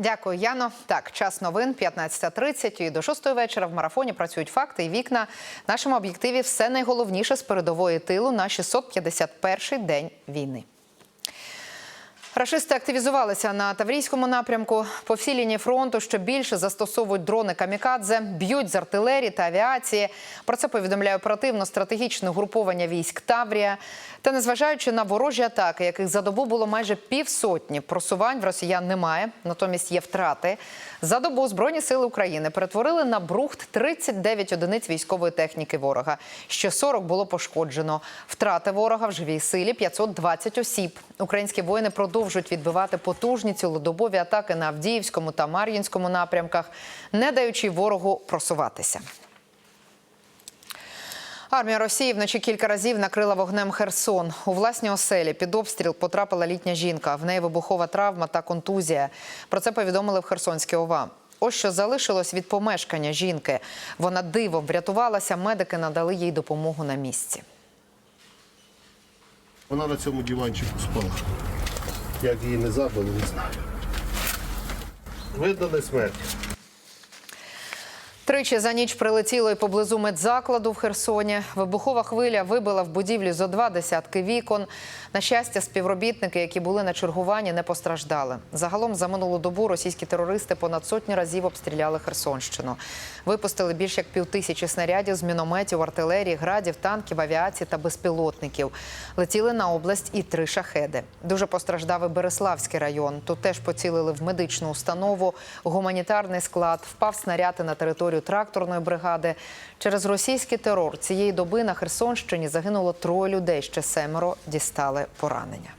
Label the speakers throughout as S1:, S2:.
S1: Дякую, Яно. Так, час новин 15.30 і до 6 вечора в марафоні працюють факти і вікна. В нашому об'єктиві все найголовніше з передової тилу на 651-й день війни. Рашисти активізувалися на Таврійському напрямку. По всій лінії фронту що більше застосовують дрони камікадзе, б'ють з артилерії та авіації. Про це повідомляє оперативно-стратегічне угруповання військ Таврія. Та незважаючи на ворожі атаки, яких за добу було майже півсотні, просувань в росіян немає, натомість є втрати. За добу Збройні сили України перетворили на брухт 39 одиниць військової техніки ворога. Ще 40 було пошкоджено. Втрати ворога в живій силі 520 осіб. Українські воїни продовжують відбивати потужні цілодобові атаки на Авдіївському та Мар'їнському напрямках, не даючи ворогу просуватися. Армія Росії вночі кілька разів накрила вогнем Херсон. У власній оселі під обстріл потрапила літня жінка. В неї вибухова травма та контузія. Про це повідомили в Херсонській ОВА. Ось що залишилось від помешкання жінки. Вона дивом врятувалася. Медики надали їй допомогу на місці.
S2: Вона на цьому диванчику спала. Як її не забили, не знаю. Видали смерть.
S1: Тричі за ніч прилетіло і поблизу медзакладу в Херсоні. Вибухова хвиля вибила в будівлі зо два десятки вікон. На щастя, співробітники, які були на чергуванні, не постраждали. Загалом за минулу добу російські терористи понад сотні разів обстріляли Херсонщину. Випустили більш як півтисячі снарядів з мінометів, артилерії, градів, танків, авіації та безпілотників. Летіли на область і три шахеди. Дуже постраждав і Береславський район. Тут теж поцілили в медичну установу, гуманітарний склад. Впав снаряд на територію тракторної бригади. Через російський терор цієї доби на Херсонщині загинуло троє людей. Ще семеро дістали поранення.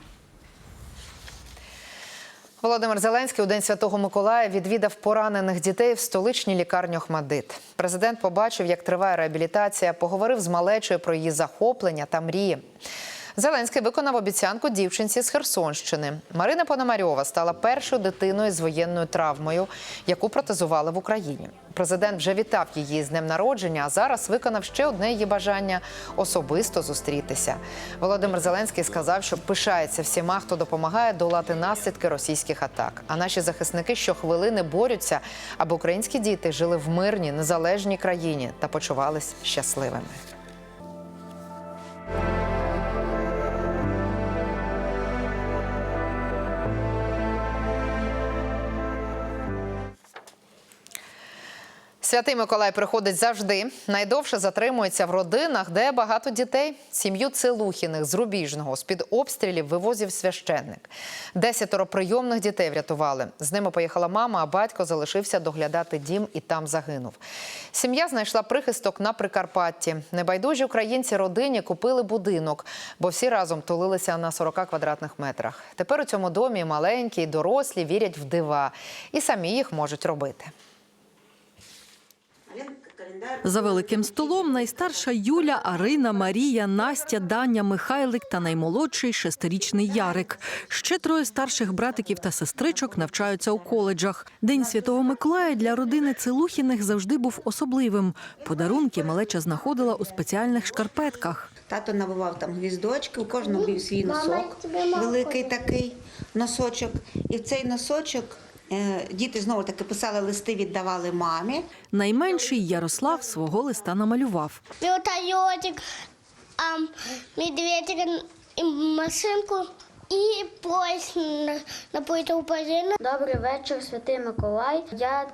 S1: Володимир Зеленський у День Святого Миколая відвідав поранених дітей в столичній лікарні Охмадит. Президент побачив, як триває реабілітація, поговорив з малечою про її захоплення та мрії. Зеленський виконав обіцянку дівчинці з Херсонщини. Марина Пономарьова стала першою дитиною з воєнною травмою, яку протезували в Україні. Президент вже вітав її з днем народження, а зараз виконав ще одне її бажання особисто зустрітися. Володимир Зеленський сказав, що пишається всіма, хто допомагає долати наслідки російських атак. А наші захисники щохвилини борються, аби українські діти жили в мирній, незалежній країні та почувались щасливими. Святий Миколай приходить завжди. Найдовше затримується в родинах, де багато дітей. Сім'ю Целухіних з Рубіжного з-під обстрілів вивозив священник. Десятеро прийомних дітей врятували. З ними поїхала мама, а батько залишився доглядати дім і там загинув. Сім'я знайшла прихисток на Прикарпатті. Небайдужі українці родині купили будинок, бо всі разом тулилися на 40 квадратних метрах. Тепер у цьому домі маленькі й дорослі вірять в дива і самі їх можуть робити.
S3: За великим столом найстарша Юля, Арина, Марія, Настя, Даня, Михайлик та наймолодший шестирічний Ярик. Ще троє старших братиків та сестричок навчаються у коледжах. День Святого Миколая для родини Целухіних завжди був особливим. Подарунки малеча знаходила у спеціальних шкарпетках.
S4: Тато набивав там гвіздочки, у кожного був свій носок, великий такий носочок. І в цей носочок діти знову таки писали листи, віддавали мамі.
S3: Найменший Ярослав свого листа намалював.
S5: вертольотик, а, медведик і машинку і поїзд на, на Петрупарину.
S6: Добрий вечір, святий Миколай. Я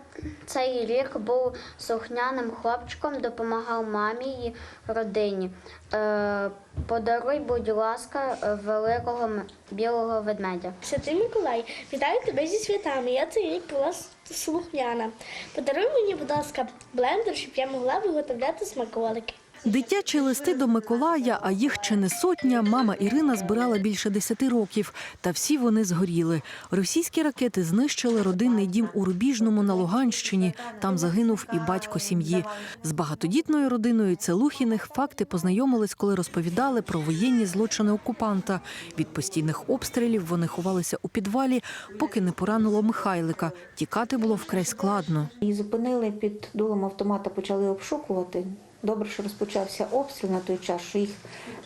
S6: цей рік був слухняним хлопчиком, допомагав мамі і родині. Е, подаруй, будь ласка, великого білого ведмедя.
S5: Святий Миколай, вітаю тебе зі святами. Я цей рік була слухняна. Подаруй мені, будь ласка, блендер, щоб я могла виготовляти смаколики.
S3: Дитячі листи до Миколая, а їх чи не сотня, мама Ірина збирала більше десяти років. Та всі вони згоріли. Російські ракети знищили родинний дім у Рубіжному на Луганщині. Там загинув і батько сім'ї. З багатодітною родиною Целухіних факти познайомились, коли розповідали про воєнні злочини окупанта. Від постійних обстрілів вони ховалися у підвалі, поки не поранило Михайлика. Тікати було вкрай складно.
S4: Її зупинили під дулом автомата, почали обшукувати. Добре, що розпочався обстріл на той час, що їх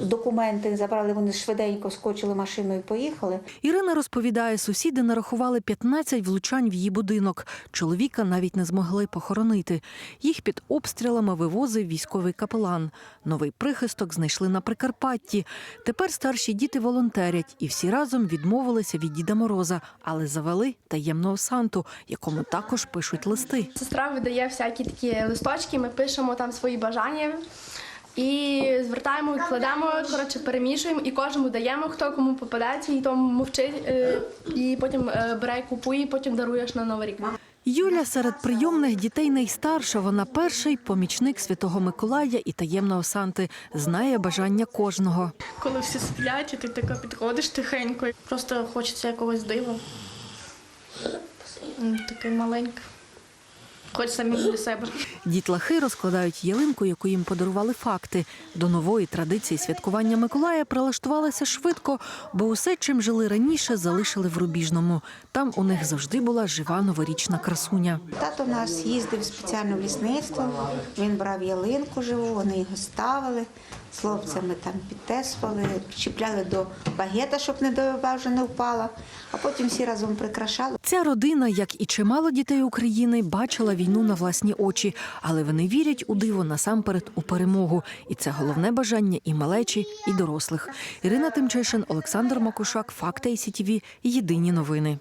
S4: документи забрали, вони швиденько скочили машиною і поїхали.
S3: Ірина розповідає, сусіди нарахували 15 влучань в її будинок. Чоловіка навіть не змогли похоронити. Їх під обстрілами вивозив військовий капелан. Новий прихисток знайшли на Прикарпатті. Тепер старші діти волонтерять і всі разом відмовилися від Діда Мороза, але завели таємного санту, якому також пишуть листи.
S7: Сестра видає всякі такі листочки, ми пишемо там свої бажання і звертаємо, кладемо, коротше, перемішуємо і кожному даємо, хто кому попадеться, і тому мовчить, е, і потім е, бере, і купує, і потім даруєш на Новий рік.
S3: Юля серед прийомних дітей найстарша. Вона перший помічник святого Миколая і таємного Санти. Знає бажання кожного.
S7: Коли всі сплять, і ти тако підходиш тихенько, просто хочеться якогось дива. М, Таке маленьке. Хоч самі для себе.
S3: Дітлахи розкладають ялинку, яку їм подарували факти. До нової традиції святкування Миколая прилаштувалися швидко, бо усе, чим жили раніше, залишили в Рубіжному. Там у них завжди була жива новорічна красуня.
S4: Тато нас їздив спеціально в лісництво, він брав ялинку живу, вони його ставили, з хлопцями там підтесували, чіпляли до багета, щоб не вже не впала, а потім всі разом прикрашали.
S3: Ця родина, як і чимало дітей України, бачила війну на власні очі, але вони вірять у диво насамперед у перемогу. І це головне бажання і малечі, і дорослих. Ірина Тимчишин, Олександр Макушак, Факти ICTV, Єдині новини.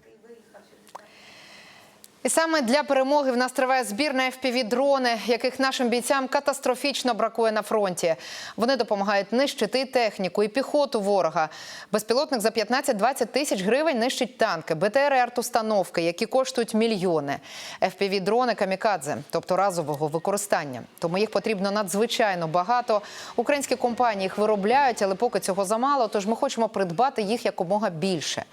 S1: І саме для перемоги в нас триває збір на FPV-дрони, яких нашим бійцям катастрофічно бракує на фронті. Вони допомагають нищити техніку, і піхоту ворога. Безпілотник за 15-20 тисяч гривень нищить танки, БТР і артустановки, які коштують мільйони. FPV-дрони камікадзе, тобто разового використання. Тому їх потрібно надзвичайно багато. Українські компанії їх виробляють, але поки цього замало, тож ми хочемо придбати їх якомога більше.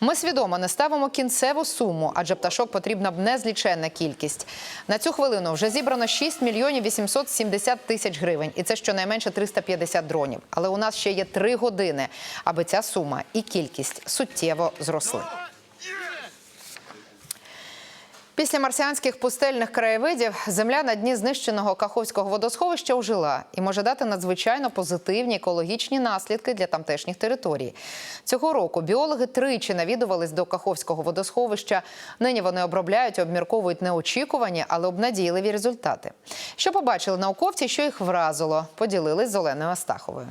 S1: Ми свідомо не ставимо кінцеву суму, адже пташок потрібна незліченна кількість. На цю хвилину вже зібрано 6 мільйонів 870 тисяч гривень, і це щонайменше 350 дронів. Але у нас ще є 3 години, аби ця сума і кількість суттєво зросли. Після марсіанських пустельних краєвидів земля на дні знищеного Каховського водосховища ожила і може дати надзвичайно позитивні екологічні наслідки для тамтешніх територій. Цього року біологи тричі навідувались до Каховського водосховища. Нині вони обробляють, обмірковують неочікувані, але обнадійливі результати. Що побачили науковці, що їх вразило, поділились з Оленою Астаховою.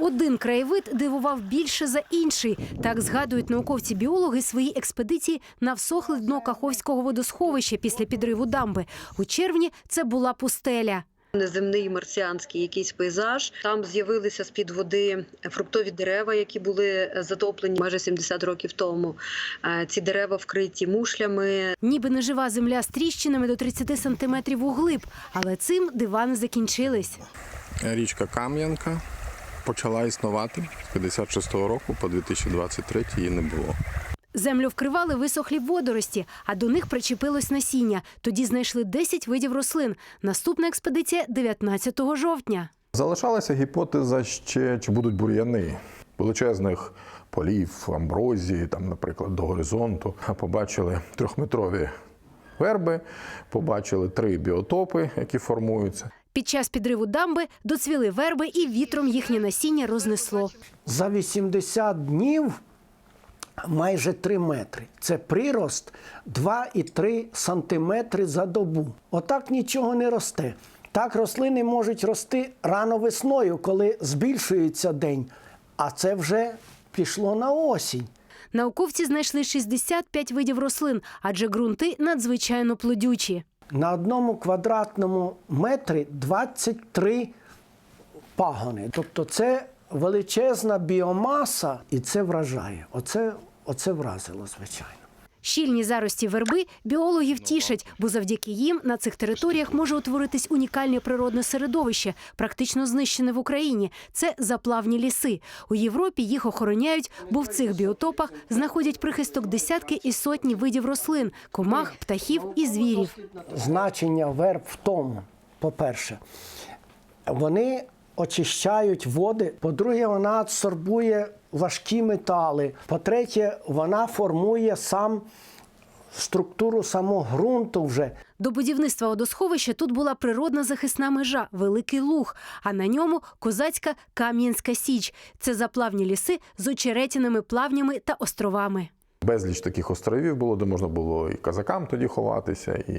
S8: Один краєвид дивував більше за інший. Так згадують науковці-біологи свої експедиції на всохле дно Каховського водосховища після підриву дамби. У червні це була пустеля.
S9: Неземний марсіанський якийсь пейзаж. Там з'явилися з під води фруктові дерева, які були затоплені майже 70 років тому. Е, Ці дерева вкриті мушлями.
S8: Ніби нежива земля з тріщинами до 30 сантиметрів углиб. Але цим дива не закінчились.
S10: Річка Кам'янка почала існувати з 56-го року по 2023 її не було.
S8: Землю вкривали висохлі водорості, а до них причепилось насіння. Тоді знайшли 10 видів рослин. Наступна експедиція 19 жовтня.
S11: Залишалася гіпотеза ще, чи будуть бур'яни величезних полів, амброзії, там, наприклад, до горизонту. Побачили трьохметрові верби, побачили три біотопи, які формуються.
S8: Під час підриву дамби доцвіли верби і вітром їхнє насіння рознесло.
S12: За 80 днів майже 3 метри. Це прирост 2,3 сантиметри за добу. Отак нічого не росте. Так рослини можуть рости рано весною, коли збільшується день. А це вже пішло на осінь.
S8: Науковці знайшли 65 видів рослин, адже ґрунти надзвичайно плодючі.
S12: На одному квадратному метрі 23 пагони. Тобто це величезна біомаса, і це вражає. Оце, оце вразило, звичайно.
S8: Щільні зарості верби біологів тішать, бо завдяки їм на цих територіях може утворитись унікальне природне середовище, практично знищене в Україні. Це заплавні ліси. У Європі їх охороняють, бо в цих біотопах знаходять прихисток десятки і сотні видів рослин, комах, птахів і звірів.
S12: Значення верб в тому, по-перше, вони очищають води. По-друге, вона адсорбує важкі метали. По-третє, вона формує сам структуру самого ґрунту вже.
S8: До будівництва водосховища тут була природна захисна межа Великий Луг, а на ньому козацька Кам'янська Січ. Це заплавні ліси з очеретяними плавнями та островами.
S11: Безліч таких островів було, де можна було і казакам тоді ховатися, і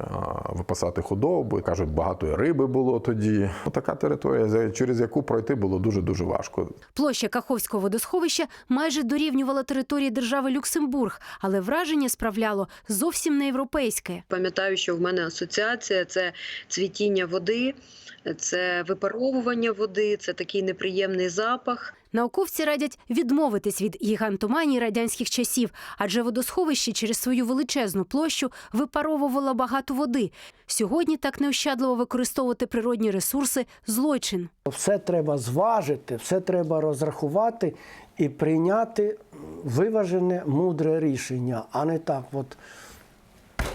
S11: а, випасати худобу. І, кажуть, багато риби було тоді. Така територія, за- через яку пройти було дуже-дуже важко.
S8: Площа Каховського водосховища майже дорівнювала території держави Люксембург, але враження справляло зовсім не європейське.
S9: Пам'ятаю, що в мене асоціація це цвітіння води, це випаровування води, це такий неприємний запах.
S8: Науковці радять відмовитись від гігантоманії радянських часів, адже водосховище через свою величезну площу випаровувало багато води. Сьогодні так неощадливо використовувати природні ресурси злочин.
S12: Все треба зважити, все треба розрахувати і прийняти виважене, мудре рішення, а не так, от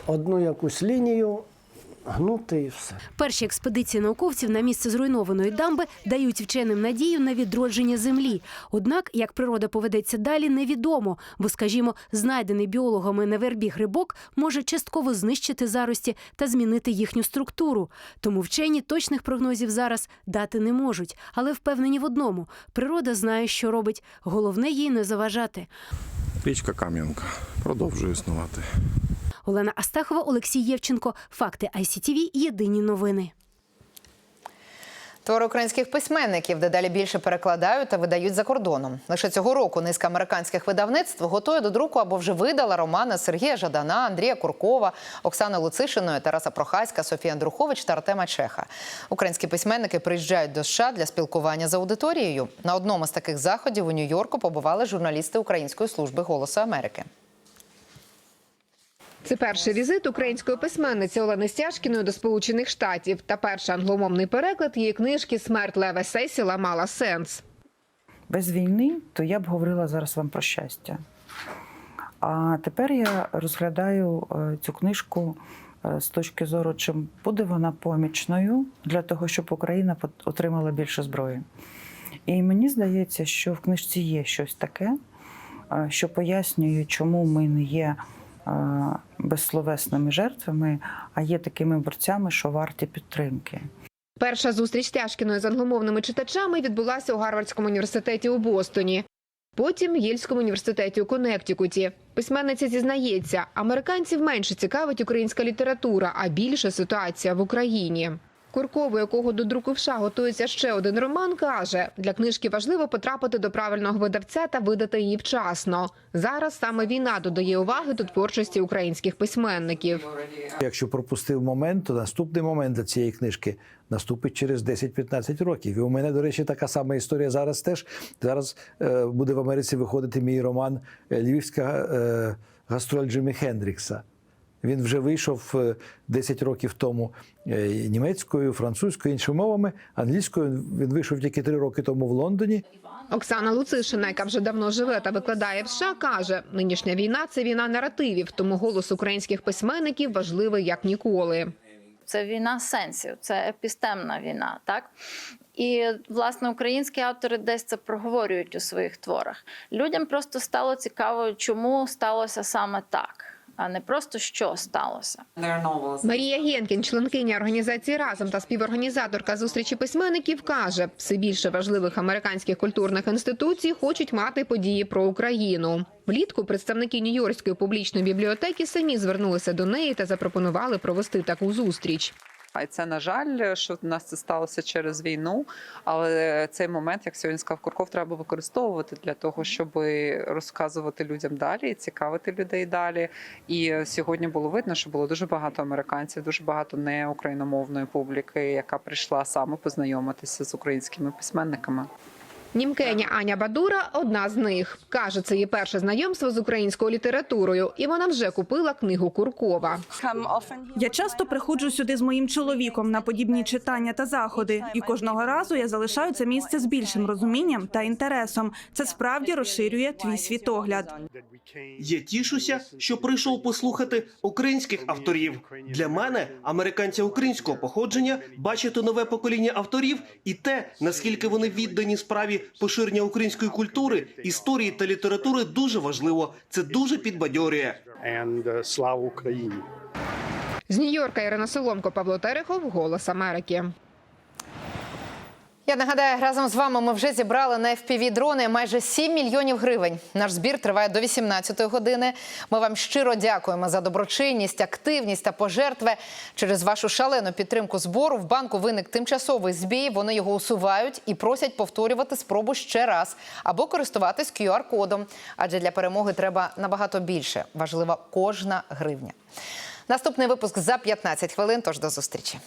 S12: одну якусь лінію гнути і все.
S8: Перші експедиції науковців на місце зруйнованої дамби дають вченим надію на відродження землі. Однак, як природа поведеться далі, невідомо, бо, скажімо, знайдений біологами на вербі грибок може частково знищити зарості та змінити їхню структуру. Тому вчені точних прогнозів зараз дати не можуть, але впевнені в одному: природа знає, що робить. Головне їй не заважати.
S10: Річка Кам'янка продовжує існувати.
S8: Олена Астахова, Олексій Євченко. Факти ICTV. Єдині новини.
S1: Твори українських письменників дедалі більше перекладають та видають за кордоном. Лише цього року низка американських видавництв готує до друку або вже видала романи Сергія Жадана, Андрія Куркова, Оксани Луцишиної, Тараса Прохаська, Софія Андрухович та Артема Чеха. Українські письменники приїжджають до США для спілкування з аудиторією. На одному з таких заходів у Нью-Йорку побували журналісти Української служби голосу Америки.
S13: Це перший візит української письменниці Олени Стяжкіної до Сполучених Штатів та перший англомовний переклад її книжки Смерть Лева Сесіла мала сенс.
S14: без війни, то я б говорила зараз вам про щастя. А тепер я розглядаю е, цю книжку е, з точки зору, чи буде вона помічною для того, щоб Україна отримала більше зброї. І мені здається, що в книжці є щось таке, е, що пояснює, чому ми не є безсловесними жертвами, а є такими борцями, що варті підтримки.
S13: Перша зустріч Тяшкіної з англомовними читачами відбулася у Гарвардському університеті у Бостоні. Потім в Єльському університеті у Коннектикуті. Письменниця зізнається, американців менше цікавить українська література, а більше ситуація в Україні. Курков, якого до друку готується ще один роман, каже, для книжки важливо потрапити до правильного видавця та видати її вчасно. Зараз саме війна додає уваги до творчості українських письменників.
S15: Якщо пропустив момент, то наступний момент для цієї книжки наступить через 10-15 років. І у мене, до речі, така сама історія зараз теж. Зараз е, буде в Америці виходити мій роман е, Львівська е, гастроль Джимі Хендрікса. Він вже вийшов е, 10 років тому е, німецькою, французькою, іншими мовами. Англійською він вийшов тільки 3 роки тому в Лондоні.
S13: Оксана Луцишина, яка вже давно живе та викладає в США, каже: нинішня війна це війна наративів, тому голос українських письменників важливий як ніколи.
S16: Це війна сенсів, це епістемна війна, так? І власне українські автори десь це проговорюють у своїх творах. Людям просто стало цікаво, чому сталося саме так, а не просто що сталося.
S13: Марія Генкін, членкиня організації разом та співорганізаторка зустрічі письменників, каже: все більше важливих американських культурних інституцій хочуть мати події про Україну. Влітку представники Нью-Йоркської публічної бібліотеки самі звернулися до неї та запропонували провести таку зустріч.
S17: А й це на жаль, що в нас це сталося через війну. Але цей момент, як сьогодні сказав Курков, треба використовувати для того, щоб розказувати людям далі, і цікавити людей далі. І сьогодні було видно, що було дуже багато американців, дуже багато неукраїномовної публіки, яка прийшла саме познайомитися з українськими письменниками.
S13: Німкеня Аня Бадура одна з них. Каже, це її перше знайомство з українською літературою, і вона вже купила книгу Куркова.
S18: Я часто приходжу сюди з моїм чоловіком на подібні читання та заходи, і кожного разу я залишаю це місце з більшим розумінням та інтересом. Це справді розширює твій світогляд.
S19: Я тішуся, що прийшов послухати українських авторів. Для мене, американця українського походження, бачити нове покоління авторів і те, наскільки вони віддані справі поширення української культури, історії та літератури дуже важливо. Це дуже підбадьорює.
S2: Слава Україні!
S13: З Нью-Йорка Ірина Соломко, Павло Терехов, Голос Америки.
S1: Я нагадаю, разом з вами ми вже зібрали на fpv дрони майже 7 мільйонів гривень. Наш збір триває до 18-ї години. Ми вам щиро дякуємо за доброчинність, активність та пожертви. Через вашу шалену підтримку збору в банку виник тимчасовий збій. Вони його усувають і просять повторювати спробу ще раз або користуватись QR-кодом. Адже для перемоги треба набагато більше. Важлива кожна гривня. Наступний випуск за 15 хвилин. Тож до зустрічі.